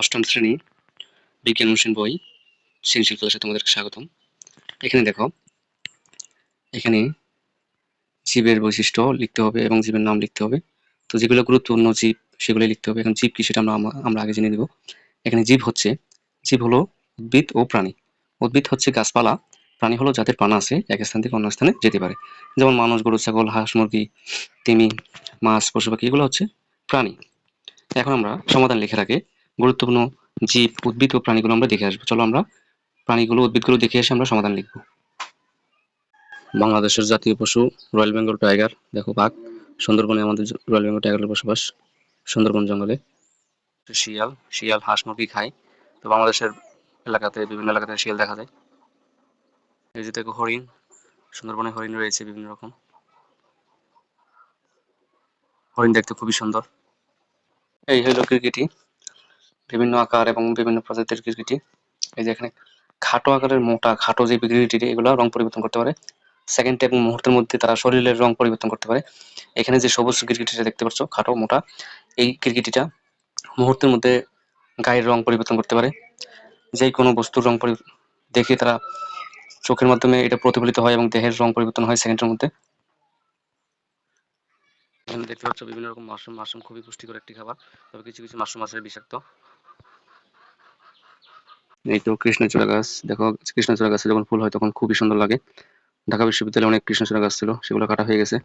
অষ্টম শ্রেণি বিজ্ঞান অনুশীলন বই, সৃজনশীল ক্লাসে তোমাদেরকে স্বাগতম। এখানে দেখো, এখানে জীবের বৈশিষ্ট্য লিখতে হবে এবং জীবের নাম লিখতে হবে। তো যেগুলো গুরুত্বপূর্ণ জীব সেগুলো লিখতে হবে। এখন জীব কি সেটা আমরা আমরা আগে জেনে নেব। এখানে জীব হচ্ছে, জীব হলো উদ্ভিদ ও প্রাণী। উদ্ভিদ হচ্ছে গাছপালা, প্রাণী হলো যাদের প্রাণ আছে, এক স্থান থেকে অন্য স্থানে যেতে পারে। যেমন মানুষ, গরু, ছাগল, হাঁস, মুরগি, তিমি, মাছ, পশু পাখি, এগুলো হচ্ছে প্রাণী। এখন আমরা সমাধান লিখে রাখে গুরুত্বপূর্ণ জীব উদ্ভিদ ও প্রাণীগুলো আমরা দেখে আসব। চলো আমরা প্রাণীগুলো, উদ্ভিদগুলো দেখে এসে আমরা সমাধান লিখব। বাংলাদেশের জাতীয় পশু রয়্যাল বেঙ্গল টাইগার, দেখো বাঘ। সুন্দরবনে আমাদের রয়্যাল বেঙ্গল টাইগারের বসবাস। সুন্দরবন জঙ্গলে। শিয়াল শিয়াল হাঁস মুরগি খায়। তো বাংলাদেশের এলাকাতে, বিভিন্ন এলাকাতে শিয়াল দেখা যায়। এই যে দেখো হরিণ, সুন্দরবনে হরিণ রয়েছে বিভিন্ন রকম। হরিণ দেখতে খুবই সুন্দর। এই হলো ক্রিকেটি বিভিন্ন আকার এবং বিভিন্ন প্রজাতির ক্রিকেটি এই যে এখানে খাটো আকারের মোটা, খাটো যে ক্রিকেটি এগুলো রং পরিবর্তন করতে পারে। সেকেন্ড এবং মুহূর্তের মধ্যে তারা শরীরের রং পরিবর্তন করতে পারে। এখানে যে সবুজ ক্রিকেটিটা দেখতে পাচ্ছ, খাটো, মোটা, এই ক্রিকেটিটা মুহূর্তের মধ্যে গায়ের রং পরিবর্তন করতে পারে। যে কোনো বস্তুর রং দেখে তারা চোখের মাধ্যমে এটা প্রতিফলিত হয় এবং দেহের রং পরিবর্তন হয় সেকেন্ডের মধ্যে। দেখতে পাচ্ছ বিভিন্ন রকম মাশরুম মাশরুম খুবই পুষ্টিকর একটি খাবার। তবে কিছু কিছু মাশরুম আছে বিষাক্ত। এই তো কৃষ্ণচূড়া গাছ। দেখো, কৃষ্ণচূড়া গাছে যখন ফুল হয় তখন খুবই সুন্দর লাগে। ঢাকা বিশ্ববিদ্যালয়ে অনেক কৃষ্ণচূড়া গাছ ছিল, সেগুলো কাটা হয়ে গেছে।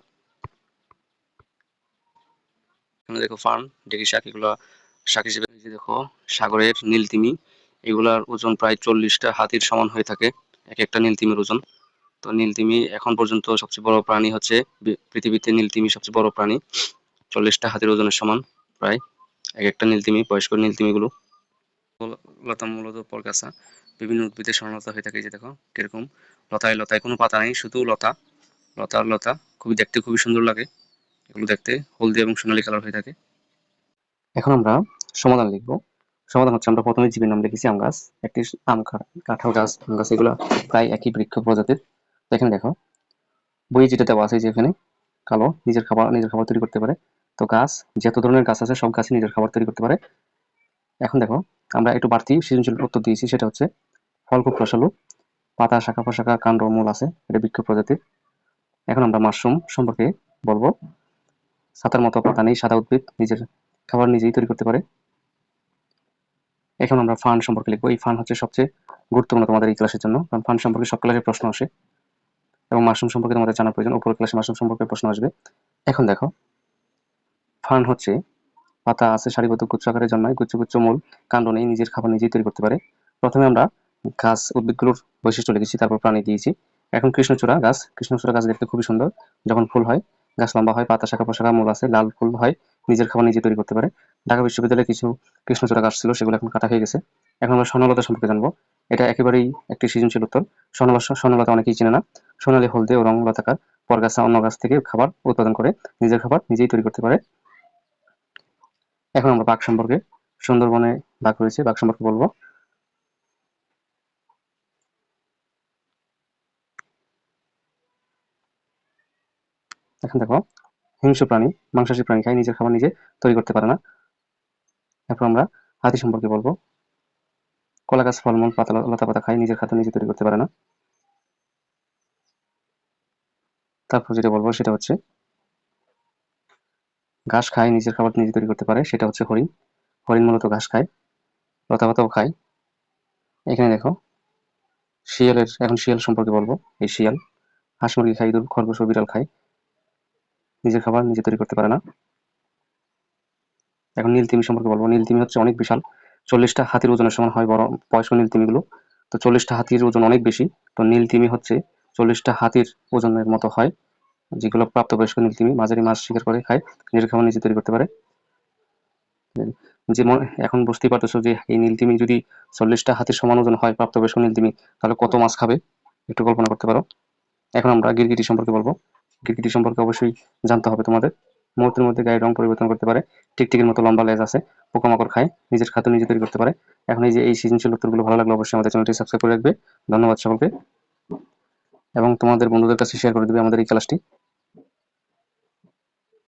দেখো ফার্ন ডেকি শাক, এগুলো শাক হিসেবে দেখো, সাগরের নীলতিমি, এগুলার ওজন প্রায় চল্লিশটা হাতির সমান হয়ে থাকে, এক একটা নীলতিমির ওজন। তো নীলতিমি এখন পর্যন্ত সবচেয়ে বড় প্রাণী হচ্ছে পৃথিবীতে নীলতিমি সবচেয়ে বড় প্রাণী। চল্লিশটা হাতির ওজনের সমান, প্রায় এক একটা নীলতিমি, বয়স্ক নীলতিমিগুলো। লতা মূলত পরগাছা। বিভিন্ন উদ্ভিদের সরলতা হয়ে থাকে যে দেখো, কীরকম? লতায় লতায় কোনো পাতা নেই, শুধু লতা। লতা আর লতা খুবই দেখতে খুবই সুন্দর লাগে। এগুলো দেখতে হলদি এবং সোনালী কালার হয়ে থাকে। এখন আমরা সমাধান লিখব। সমাধান হচ্ছে আমরা প্রথমে জীবের নাম লিখেছি আম গাছ। একটি আম কাঁঠাল গাছ, আম গাছ, এগুলো প্রায় একই বৃক্ষ প্রজাতির। তো এখানে দেখো, বই যেটা দেওয়া আছে যে এখানে, কালো, নিজের খাবার নিজের খাবার তৈরি করতে পারে। তো গাছ, যত ধরনের গাছ আছে সব গাছই নিজের খাবার তৈরি করতে পারে। এখন দেখো আমরা একটু বাড়তি সৃজনশীল উত্তর দিয়েছি, সেটা হচ্ছে ফল খুব রসালো, পাতা, শাখা প্রশাখা, কাণ্ড মূল আছে, এটা বৃক্ষ প্রজাতির। এখন আমরা মাশরুম সম্পর্কে বলব। ছাতার মতো পাতা নেই, সাদা উদ্ভিদ, নিজের খাবার নিজেই তৈরি করতে পারে। এখন আমরা ফান সম্পর্কে লিখব। এই ফান হচ্ছে সবচেয়ে গুরুত্বপূর্ণ তোমাদের এই ক্লাসের জন্য, কারণ ফান সম্পর্কে সব ক্লাসে প্রশ্ন আসে। এবং মাশরুম সম্পর্কে তোমাদের জানা প্রয়োজন উপর ক্লাসে মাশরুম সম্পর্কে প্রশ্ন আসবে। এখন দেখো, ফান হচ্ছে পাতা আছে সারিবদ্ধ গুচ্ছ আকারে জন্মায় গুচ্ছ গুচ্ছ মূল কাণ্ড নেই, নিজের খাবার নিজেই তৈরি করতে পারে। প্রথমে আমরা গাছ উদ্ভিদগুলোর বৈশিষ্ট্য লিখেছি, তারপর প্রাণী দিয়েছি। এখন কৃষ্ণচূড়া গাছ কৃষ্ণচূড়া গাছ দেখতে খুবই সুন্দর। যখন ফুল হয়, গাছ লম্বা হয়, পাতা, শাখা প্রশাখা মূল আছে, লাল ফুল হয়, নিজের খাবার নিজে তৈরি করতে পারে। ঢাকা বিশ্ববিদ্যালয়ে কিছু কৃষ্ণচূড়া গাছ ছিল, সেগুলো এখন কাটা হয়ে গেছে। এখন আমরা স্বর্ণলতা সম্পর্কে জানব। এটা একেবারেই একটি সৃজনশীল উত্তর। স্বর্ণলতা স্বর্ণলতা অনেকেই চেনে না। সোনালী, হলদে ও রং লতাকার পরগাছা অন্য গাছ থেকে খাবার উৎপাদন করে নিজের খাবার নিজেই তৈরি করতে পারে। এখন আমরা বাঘ সম্পর্কে সুন্দরবনে বাঘ রয়েছে, বাঘ সম্পর্কে বলব। এখন দেখো, হিংস্র প্রাণী, মাংসাশী প্রাণী খায় নিজের খাবার নিজে তৈরি করতে পারে না। এরপর আমরা হাতি সম্পর্কে বলব। কলা গাছ, ফলমূল, পাতা, লতা পাতা খায় নিজের খাদ্য নিজে তৈরি করতে পারে না। তারপর যেটা বলব সেটা হচ্ছে ঘাস খায়, নিজের খাবার নিজে তৈরি করতে পারে, সেটা হচ্ছে হরিণ। হরিণ মূলত ঘাস খায় লতা পাতাও খায়। এখানে দেখো, শিয়ালের, এখন শিয়াল সম্পর্কে বলব, এই শিয়াল। হাঁস মুরগি খায়, ইঁদুর, খরগোশ বিড়াল খায়। নিজের খাবার নিজে তৈরি করতে পারে না। এখন নীলতিমি সম্পর্কে বলব, নীলতিমি হচ্ছে অনেক বিশাল। চল্লিশটা হাতির ওজনের সমান হয় বড় বয়স্ক নীলতিমিগুলো। তো চল্লিশটা হাতির ওজন অনেক বেশি। তো নীলতিমি হচ্ছে চল্লিশটা হাতির ওজনের মতো হয়। যেগুলো প্রাপ্তবয়স্ক নীলতিমি মাঝারি মাছ শিকার করে খায়, নিজের খাবার নিজে তৈরি করতে পারে। যে এখন বুঝতেই পারতেছো যে এই নীলতিমি যদি চল্লিশটা হাতের সমান ওজন হয় প্রাপ্তবয়স্ক নীলতিমি, তাহলে কত মাছ খাবে? একটু কল্পনা করতে পারো। এখন আমরা গিরগিটি সম্পর্কে বলব। গিরগিটি সম্পর্কে অবশ্যই জানতে হবে তোমাদের। মুহূর্তের মধ্যে গায়ের রং পরিবর্তন করতে পারে, টিকটিকির মতো লম্বা লেজ আছে, পোকামাকড় খায়, নিজের খাদ্য নিজে তৈরি করতে পারে। এখন এই যে এই সৃজনশীল উত্তরগুলো ভালো লাগলে অবশ্যই আমাদের চ্যানেলটি সাবস্ক্রাইব করে রাখবে। ধন্যবাদ সকলকে। এবং তোমাদের বন্ধুদের কাছে শেয়ার করে দিবে আমাদের এই ক্লাসটি।